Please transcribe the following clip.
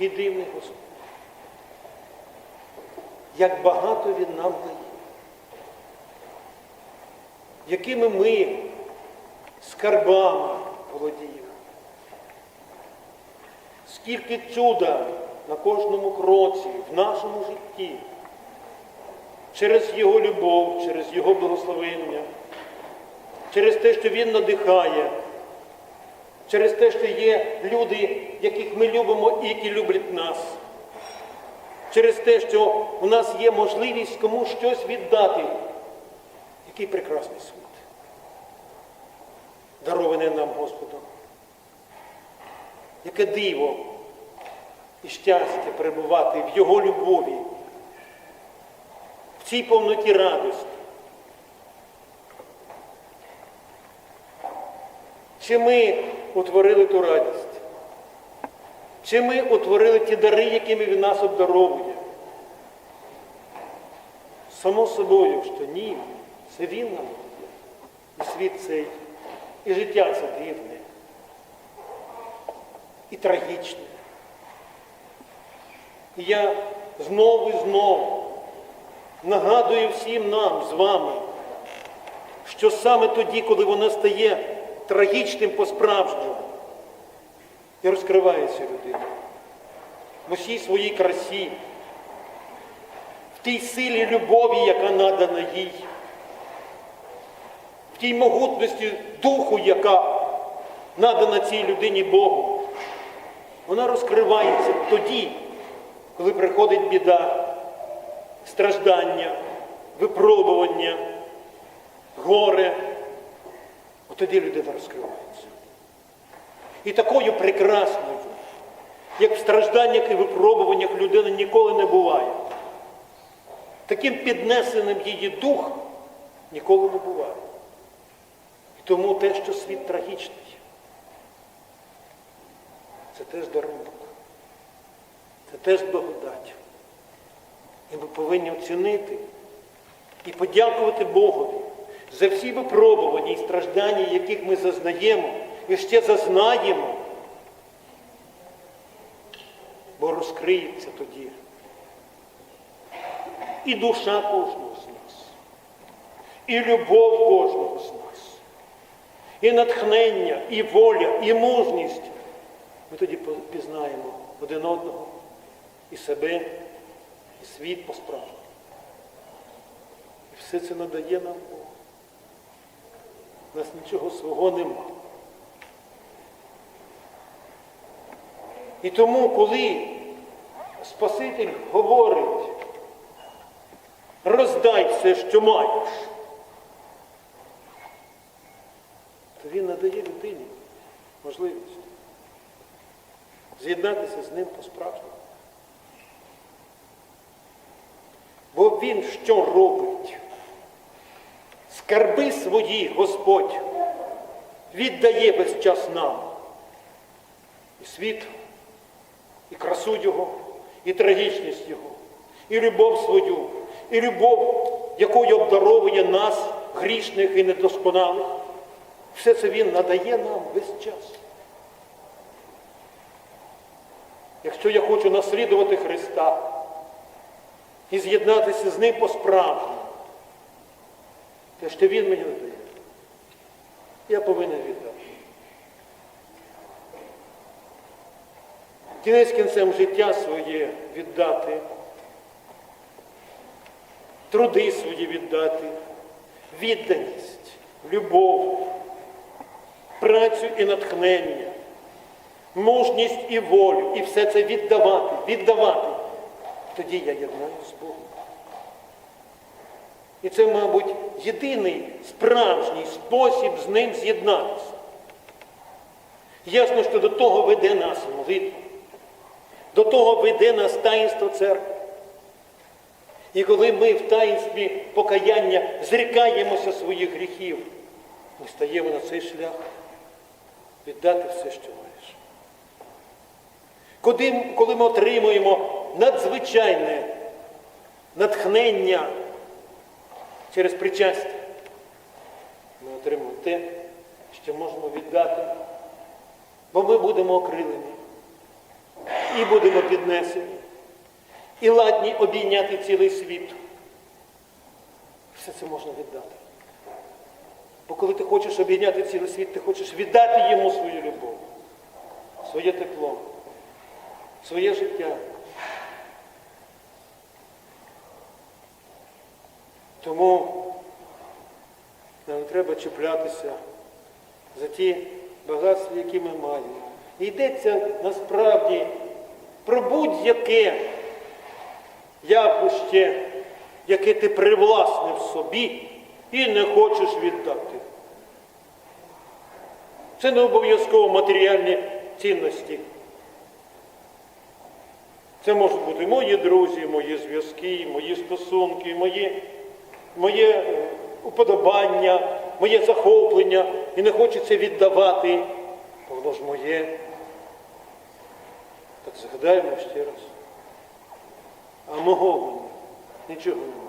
Який дивний Господь. Як багато Він нам дає. Якими ми скарбами володіємо. Скільки чуда на кожному кроці в нашому житті. Через Його любов, через Його благословення, через те, що Він надихає, через те, що є люди, яких ми любимо і які люблять нас, через те, що у нас є можливість комусь щось віддати. Який прекрасний світ, дарований нам Господом. Яке диво і щастя перебувати в Його любові, в цій повноті радості. Чи ми утворили ту радість? Чи ми утворили ті дари, якими він нас обдаровує? Само собою, що ні, це він нам. І світ цей, і життя це дивне, і трагічне. І я знову і знову нагадую всім нам з вами, що саме тоді, коли вона стає трагічним по-справжньому, і розкривається людина в усій своїй красі, в тій силі любові, яка надана їй, в тій могутності духу, яка надана цій людині Богу. Вона розкривається тоді, коли приходить біда, страждання, випробування, горе. Тоді людина розкривається. І такою прекрасною, як в стражданнях і випробуваннях людини ніколи не буває. Таким піднесеним її дух ніколи не буває. І тому те, що світ трагічний, це теж дарунок. Це теж благодать. І ми повинні оцінити і подякувати Богові за всі випробування і страждання, яких ми зазнаємо і ще зазнаємо. Бо розкриється тоді і душа кожного з нас, і любов кожного з нас, і натхнення, і воля, і мужність. Ми тоді пізнаємо один одного і себе, і світ по-справжньому. І все це надає нам Бог. У нас нічого свого нема. І тому, коли Спаситель говорить, роздай все, що маєш, то він надає людині можливість з'єднатися з ним по-справжньому. Бо він що робить? Скарби свої Господь віддає весь час нам. І світ, і красу Його, і трагічність Його, і любов свою, і любов, якою обдаровує нас, грішних і недосконалих. Все це Він надає нам весь час. Якщо я хочу наслідувати Христа і з'єднатися з Ним по-справжньому, те, що Він мені надає, я повинен віддати. Кінець кінцем життя своє віддати, труди свої віддати, відданість, любов, працю і натхнення, мужність і волю, і все це віддавати, віддавати. Тоді я єднаюсь з Богом. І це, мабуть, єдиний справжній спосіб з ним з'єднатися. Ясно, що до того веде нас молитва, до того веде нас таїнство церкви. І коли ми в таїнстві покаяння зрікаємося своїх гріхів, ми стаємо на цей шлях віддати все, що маєш. Коли, ми отримуємо надзвичайне натхнення через причастя, ми отримуємо те, що можемо віддати, бо ми будемо окрилені. і будемо піднесені, і ладні обійняти цілий світ. Все це можна віддати. Бо коли ти хочеш обійняти цілий світ, ти хочеш віддати йому свою любов, своє тепло, своє життя. Тому нам треба чіплятися за ті багатства, які ми маємо. Йдеться насправді про будь-яке явище, яке ти привласнив собі і не хочеш віддати. Це не обов'язково матеріальні цінності. Це можуть бути мої друзі, мої зв'язки, мої стосунки, мої, моє уподобання, моє захоплення. І не хочеться віддавати, бо воно ж моє. Так згадаємо ще раз. А мого мені нічого немає.